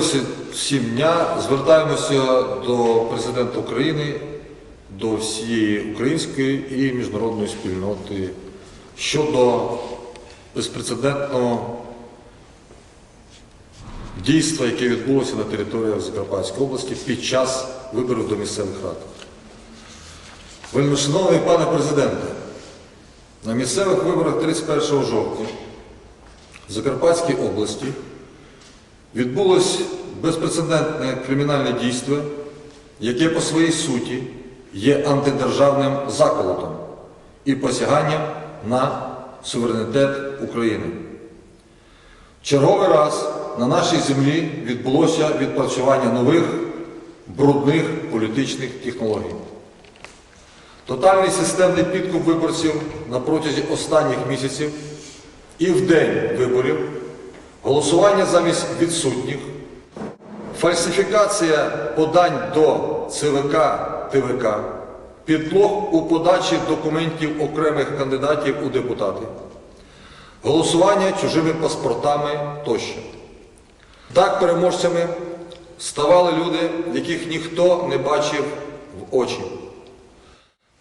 Всі- всім дня. Звертаємося до президента України, до всієї української і міжнародної спільноти щодо безпрецедентного дійства, яке відбулося на територіях Закарпатської області під час виборів до місцевих рад. Вельмишановний пане президенте, на місцевих виборах 31 жовтня в Закарпатській області відбулось безпрецедентне кримінальне дійство, яке по своїй суті є антидержавним заколотом і посяганням на суверенітет України. Черговий раз на нашій землі відбулося відпрацювання нових брудних політичних технологій. Тотальний системний підкуп виборців на протязі останніх місяців і в день виборів, голосування замість відсутніх, фальсифікація подань до ЦВК ТВК, підлог у подачі документів окремих кандидатів у депутати, голосування чужими паспортами тощо. Так переможцями ставали люди, яких ніхто не бачив в очі.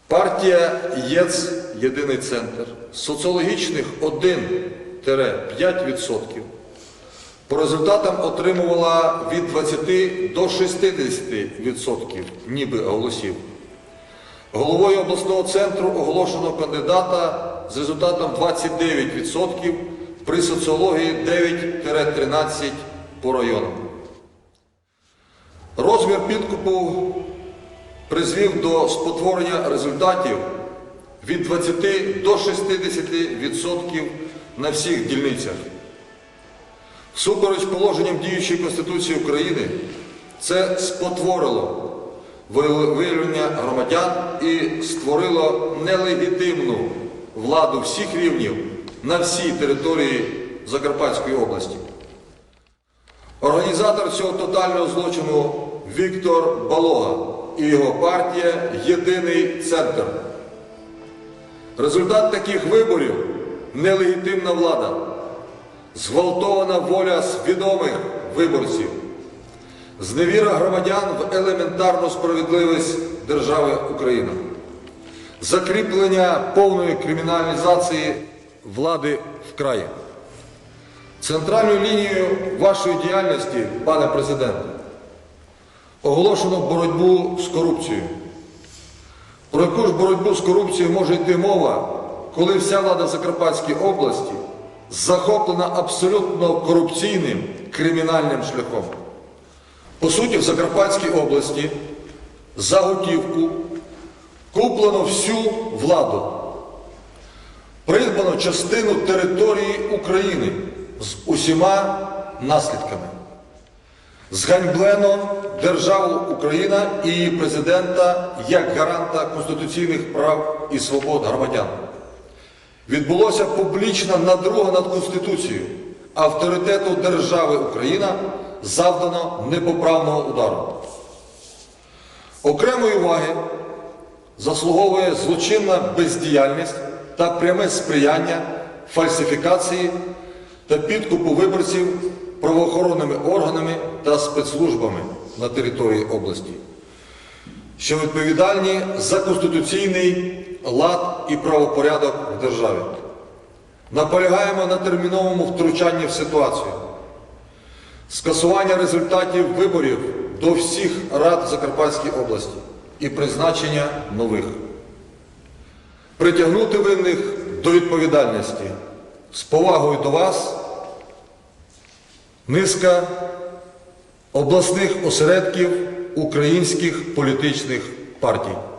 Партія ЄЦ Єдиний центр соціологічних 1-5% по результатам отримувала від 20 до 60% ніби голосів. Головою обласного центру оголошено кандидата з результатом 29% при соціології 9-13 по районам. Розмір підкупу призвів до спотворення результатів від 20 до 60% на всіх дільницях. Всупереч положенням діючої Конституції України, це спотворило виявлення громадян і створило нелегітимну владу всіх рівнів на всій території Закарпатської області. Організатор цього тотального злочину Віктор Балога і його партія Єдиний центр. Результат таких виборів нелегітимна влада, зґвалтована воля свідомих виборців, зневіра громадян в елементарну справедливість держави Україна, закріплення повної криміналізації влади в краї. Центральною лінією вашої діяльності, пане президенте, оголошено боротьбу з корупцією. Про яку ж боротьбу з корупцією може йти мова, коли вся влада в Закарпатській області захоплена абсолютно корупційним кримінальним шляхом? По суті, в Закарпатській області за готівку куплено всю владу, придбано частину території України з усіма наслідками. Зганьблено державу Україна і її президента як гаранта конституційних прав і свобод громадян. Відбулося публічна надруга над Конституцією, авторитету держави Україна завдано непоправного удару. Окремої уваги заслуговує злочинна бездіяльність та пряме сприяння фальсифікації та підкупу виборців правоохоронними органами та спецслужбами на території області, що відповідальні за конституційний лад і правопорядок в державі. Наполягаємо на терміновому втручанні в ситуацію, скасування результатів виборів до всіх рад Закарпатській області і призначення нових, притягнути винних до відповідальності з повагою до вас низка обласних осередків українських політичних партій.